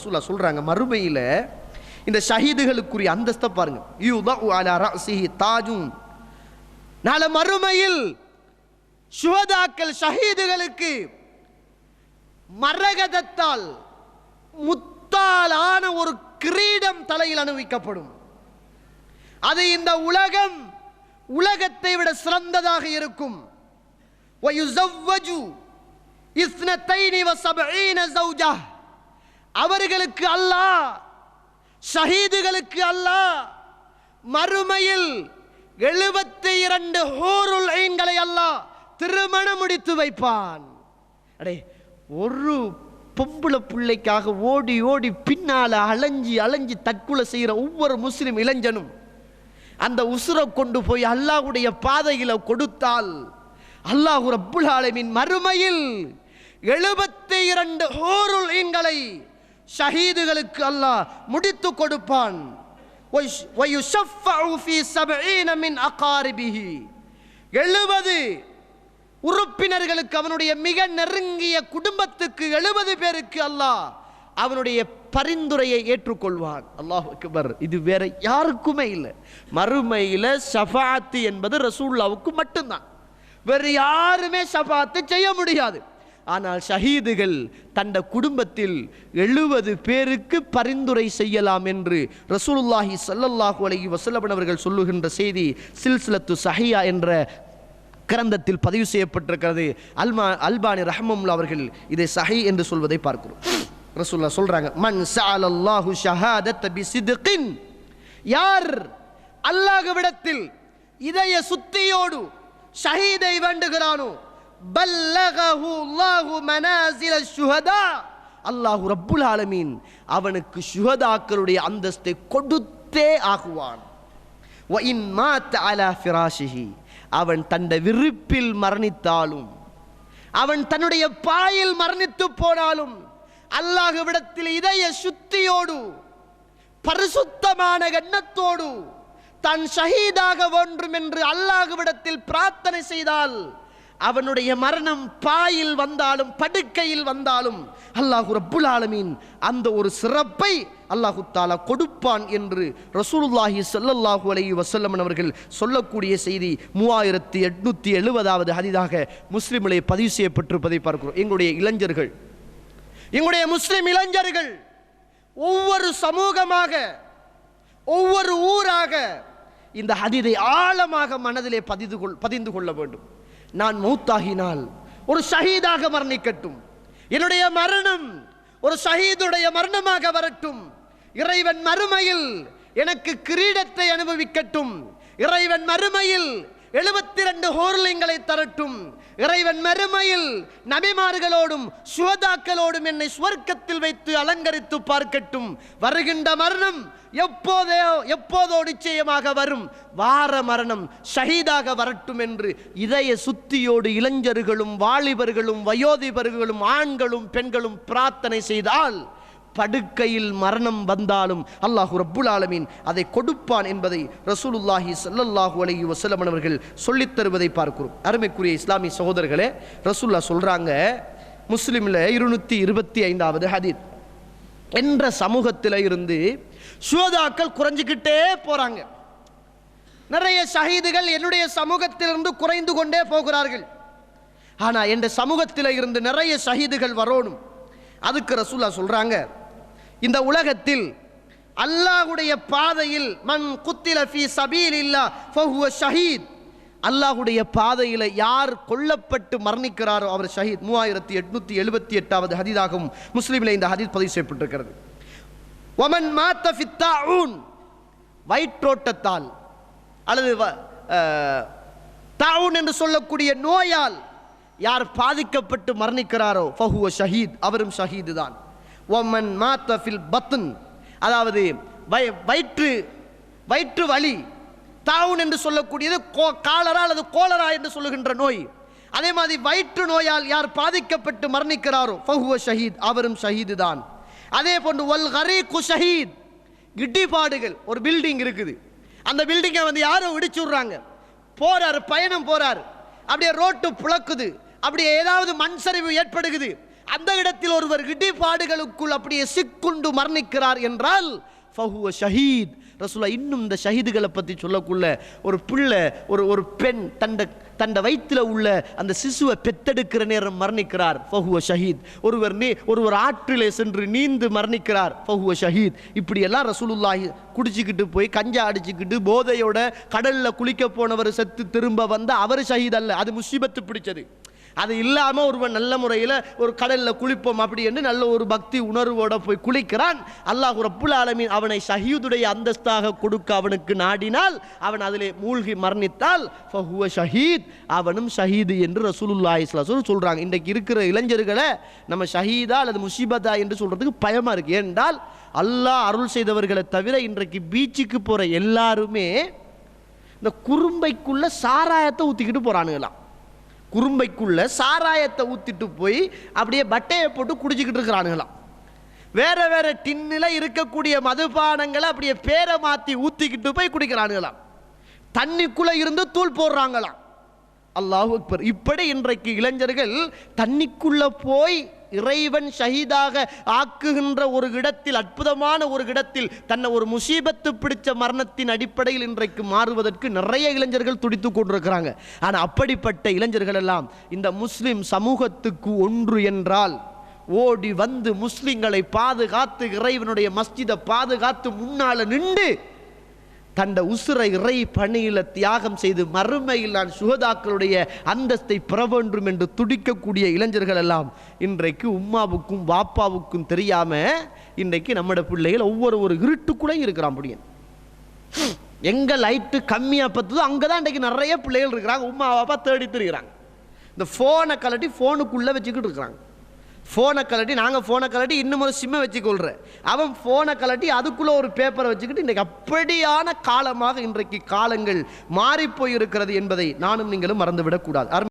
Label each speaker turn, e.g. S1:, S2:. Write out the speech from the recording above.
S1: ரசூலா சொல்றாங்க மறுமையில இந்த ஷஹீதுகளுக்குரிய அந்தஸ்தை பாருங்க யுதஉ அலா ரஅசிஹி தாஜும் நாளை மறுமையில் சுஹதாக்கள் ஷஹீதுகளுக்கு மரகதத்தால் முத்தால் ஆன ஒரு கிரீடம் தலையில் அணிவிக்கப்படும் அது இந்த உலகம் உலகத்தை விட சிறந்ததாக இருக்கும் وَيُزَوَّجُ اثْنَتَيْنِ وَسَبْعِينَ زَوْجَةً அவர்களுக்கு அல்லாஹ் ஷஹீதுகளுக்கு அல்லாஹ் மறுமையில் எழுபத்தி இரண்டு ஹோருல் ஐன்களை அல்லாஹ் திருமணம் முடித்து வைப்பான். அடே ஒரு பொம்பளை பிள்ளைக்காக ஓடி ஓடி பின்னால அலைஞ்சி அலைஞ்சி தற்கொலை செய்கிற ஒவ்வொரு முஸ்லிம் இளைஞனும் அந்த உசுரை கொண்டு போய் அல்லாஹுடைய பாதையில் கொடுத்தால் அல்லாஹ் ரப்புல் ஆலமின் மறுமையில் எழுபத்தி இரண்டு ஹோருல் ஈன்களை ஷஹீதுகளுக்கு அல்லாஹ் முடித்து கொடுப்பான். எழுபது உறுப்பினர்களுக்கு அவனுடைய மிக நெருங்கிய குடும்பத்துக்கு எழுபது பேருக்கு அல்லாஹ் அவனுடைய பரிந்துரையை ஏற்றுக்கொள்வான். அல்லாஹ் அக்பர். இது வேற யாருக்குமே இல்லை. மறுமையில் ஷஃபாத்து என்பது ரசூல்லாவுக்கு மட்டும்தான். வேறு யாருமே ஷஃபாத்து செய்ய முடியாது. ஆனால் ஷஹீதுகள் தந்த குடும்பத்தில் எழுபது பேருக்கு பரிந்துரை செய்யலாம் என்று ரசூலுல்லாஹி சல்லல்லாஹு அலைஹி வசல்லபன் அவர்கள் சொல்லுகின்ற செய்தி சில்சிலத்து சஹியா என்ற கிரந்தத்தில் பதிவு செய்யப்பட்டிருக்கிறது. அல்மா அல்பானி ரஹமமுல்லா அவர்கள் இதை சஹி என்று சொல்வதை பார்க்கிறோம். ரசூல்லா சொல்றாங்க மன் சஅலல்லாஹு ஷஹாதத்த பிசித்கின். யார் அல்லாஹ்விடத்தில் இதய சுத்தியோடு ஷஹீதை வேண்டுகிறானோ அல்லாஹு ரப்புல் ஆலமீன் அவனுக்கு சுகதாக்களுடைய அந்தஸ்தை கொடுத்தே ஆகுவான். அவன் தன்னை விருப்பில் மரணித்தாலும் அவன் தன்னுடைய பாயில் மரணித்து போனாலும் அல்லாஹு விடத்தில் இதய சுத்தியோடு பரிசுத்தமான எண்ணத்தோடு தான் ஷஹீதாக வேண்டும் என்று அல்லாஹுவிடத்தில் பிரார்த்தனை செய்தால் அவனுடைய மரணம் பாயில் வந்தாலும் படுக்கையில் வந்தாலும் அல்லாஹு ரப்புல் ஆலமீன் அந்த ஒரு சிறப்பை அல்லாஹு தாலா கொடுப்பான் என்று ரசூலுல்லாஹி சல்லல்லாஹு அலைஹி வசல்லமன் அவர்கள் சொல்லக்கூடிய செய்தி மூவாயிரத்தி எட்நூற்றி எழுபதாவது ஹதிதாக முஸ்லிமிலே பதிவு செய்யப்பட்டிருப்பதை பார்க்கிறோம். எங்களுடைய இளைஞர்கள் எங்களுடைய முஸ்லிம் இளைஞர்கள் ஒவ்வொரு சமூகமாக ஒவ்வொரு ஊராக இந்த ஹதீதை ஆழமாக மனதிலே பதிந்து கொள் பதிந்து கொள்ள வேண்டும். நான் மூத்தாகினால் ஒரு ஷஹீதாக மரணிக்கட்டும். என்னுடைய மரணம் ஒரு ஷஹீதுடைய மரணமாக வரட்டும். இறைவன் மறுமையில் எனக்கு கிரீடத்தை அனுபவிக்கட்டும். இறைவன் மறுமையில் எழுபத்தி ரெண்டு ஹோர்லிங்களை தரட்டும். இறைவன் மறுமையில் நபிமார்களோடும் சுவதாக்களோடும் என்னை சுவர்க்கத்தில் வைத்து அலங்கரித்து பார்க்கட்டும். வருகின்ற மரணம் எப்போதோ எப்போதோ நிச்சயமாக வரும். வார மரணம் ஷஹீதாக வரட்டும் என்று இதய சுத்தியோடு இளைஞர்களும் வாலிபர்களும் வயோதிபர்களும் ஆண்களும் பெண்களும் பிரார்த்தனை செய்தால் படுக்கையில் மரணம் வந்தாலும் அல்லாஹு ரப்புல் ஆலமீன் அதை கொடுப்பான் என்பதை ரசூலுல்லாஹி சல்லல்லாஹு அலஹி வஸல்லம் அவர்கள் சொல்லித் தருவதை பார்க்கிறோம். அருமைக்குரிய இஸ்லாமிய சகோதரர்களே ரசூல்லா சொல்கிறாங்க முஸ்லீமில் இருநூத்தி இருபத்தி ஐந்தாவது ஹதீத். என்ற சமூகத்தில் இருந்து சுவதாக்கள் குறைஞ்சிக்கிட்டே போகிறாங்க நிறைய ஷஹீதுகள் என்னுடைய சமூகத்திலிருந்து குறைந்து கொண்டே போகிறார்கள். ஆனால் என்ற சமூகத்தில் இருந்து நிறைய ஷஹீதுகள் வரணும். அதுக்கு ரசூல்லா சொல்கிறாங்க இந்த உலகத்தில் அல்லாஹ்வுடைய பாதையில் மன் குத்தில ஃபீ சபீலில்லா ஃபஹுவ ஷஹீத். அல்லாஹுடைய பாதையில் யார் கொல்லப்பட்டு மரணிக்கிறாரோ அவர் ஷஹீத். மூவாயிரத்தி எட்நூத்தி எழுபத்தி எட்டாவது ஹதீதாகவும் முஸ்லீமில் இந்த ஹதீத் பதிவு செய்யப்பட்டிருக்கிறது. ஒமன் மாத்த ஃபித்தாஊன் வயிற்றோட்டத்தால் அல்லது வ- தாவுன் என்று சொல்லக்கூடிய நோயால் யார் பாதிக்கப்பட்டு மரணிக்கிறாரோ ஃபஹுவ ஷஹீத் அவரும் ஷஹீது தான் ஒமன் மாத்தஃபில் பத்துன் அதாவது வய- வயிற்று வயிற்று வலி தாவுன் என்று சொல்லக்கூடியது கோ- காலரா அல்லது கோலரா என்று சொல்லுகின்ற நோய். அதே மாதிரி வயிற்று நோயால் யார் பாதிக்கப்பட்டு மரணிக்கிறாரோ ஃபஹுவ ஷஹீத் அவரும் ஷஹீது தான். அதே போன்று ஒல் கரீக்கு ஷஹீத் இடிபாடுகள் ஒரு பில்டிங் இருக்குது. அந்த பில்டிங்கை வந்து யாரும் இடிச்சு விட்றாங்க. போறாரு பயணம் போறாரு. அப்படியே ரோட்டு புழக்குது. அப்படியே ஏதாவது மண் சரிவு ஏற்படுகுது அந்த இடத்தில் ஒருவர் இடிபாடுகளுக்குள் அப்படியே சிக்குண்டு மரணிக்கிறார் என்றால் ஃபஹுவ ஷஹீத். ரசூலா இன்னும் இந்த ஷஹீதுகளை பற்றி சொல்லக்குள்ள ஒரு பிள்ளை ஒரு ஒரு பெண் தண்ட தண்ட வயிற்றில் உள்ள அந்த சிசுவை பெத்தெடுக்கிற நேரம் மரணிக்கிறார் ஃபஹுவ ஷஹீத். ஒருவர் நீ ஒருவர் ஆற்றிலே சென்று நீந்து மரணிக்கிறார் ஃபஹுவ ஷஹீத். இப்படியெல்லாம் ரசூலுல்லாஹி குடிச்சிக்கிட்டு போய் கஞ்சா அடிச்சுக்கிட்டு போதையோட கடலில் குளிக்க போனவர் செத்து திரும்ப வந்த அவர் ஷஹீத் அல்ல. அது முசிபத்து பிடிச்சது. அது இல்லாமல் ஒருவன் நல்ல முறையில் ஒரு கடலில் குளிப்போம் அப்படி என்று நல்ல ஒரு பக்தி உணர்வோட போய் குளிக்கிறான். அல்லாஹ் ரப்புல் ஆலமின் அவனை ஷஹீதுடைய அந்தஸ்தாக கொடுக்க அவனுக்கு நாடினால் அவன் அதிலே மூழ்கி மரணித்தால் ஃபஹுவ ஷஹீத் அவனும் ஷஹீது என்று ரசூலுல்லா ஸல்லல்லாஹு சொல்கிறாங்க இன்றைக்கு இருக்கிற இளைஞர்களை நம்ம ஷஹீதா அல்லது முசீபதா என்று சொல்கிறதுக்கு பயமாக இருக்கு. ஏனென்றால் அல்லாஹ் அருள் செய்தவர்களை தவிர இன்றைக்கு பீச்சுக்கு போகிற எல்லாருமே இந்த குறும்பைக்குள்ளே சாராயத்தை ஊற்றிக்கிட்டு போகிறானுங்களாம் குறும்பைக்குள்ள சாராயத்தை ஊற்றிட்டு போய் அப்படியே பட்டையை போட்டு குடிச்சிக்கிட்டு இருக்கிறானுங்களாம். வேற வேற டின்னில் இருக்கக்கூடிய மதுபானங்களை அப்படியே பேரை மாற்றி ஊற்றிக்கிட்டு போய் குடிக்கிறானுங்களாம். தண்ணிக்குள்ள இருந்து தூள் போடுறாங்களாம். அல்லாஹ் அக்பர். இப்படி இன்றைக்கு இளைஞர்கள் தண்ணிக்குள்ள போய் இறைவன் ஷஹீதாக ஆக்குகின்ற ஒரு இடத்தில் அற்புதமான ஒரு இடத்தில் தன்னை ஒரு முசீபத்து பிடிச்ச மரணத்தின் அடிப்படையில் இன்றைக்கு மாறுவதற்கு நிறைய இளைஞர்கள் துடித்து கொண்டிருக்கிறாங்க. ஆனால் அப்படிப்பட்ட இளைஞர்கள் எல்லாம் இந்த முஸ்லிம் சமூகத்துக்கு ஒன்று என்றால் ஓடி வந்து முஸ்லிம்களை பாதுகாத்து இறைவனுடைய மஸ்ஜிதை பாதுகாத்து முன்னால் நின்று தண்ட உசுரை இறை பணியில் தியாகம் செய்து மறுமையில் நான் சுகதாக்களுடைய அந்தஸ்தை பெற வேண்டும் என்று துடிக்கக்கூடிய இளைஞர்கள் எல்லாம் இன்றைக்கு உம்மாவுக்கும் வாப்பாவுக்கும் தெரியாம இன்றைக்கு நம்மட பிள்ளைகள் ஒவ்வொரு ஒரு இருட்டுக்குள்ளே இருக்கிறான் அப்படியே எங்க லைட்டு கம்மியாக பத்துதோ அங்கே தான் இன்றைக்கு நிறைய பிள்ளைகள் இருக்கிறாங்க. உம்மா பாப்பா தேடி திரிகிறாங்க. இந்த ஃபோனை கலட்டி ஃபோனுக்குள்ளே வச்சுக்கிட்டு இருக்கிறாங்க. ஃபோனை கலட்டி நாங்கள் ஃபோனை கலட்டி இன்னும் ஒரு சிம்மை வச்சுக்கொள்கிறேன் அவன் ஃபோனை கலட்டி அதுக்குள்ளே ஒரு பேப்பரை வச்சுக்கிட்டு இன்றைக்கு அப்படியான காலமாக இன்றைக்கு காலங்கள் மாறிப்போயிருக்கிறது என்பதை நானும் நீங்களும் மறந்துவிடக்கூடாது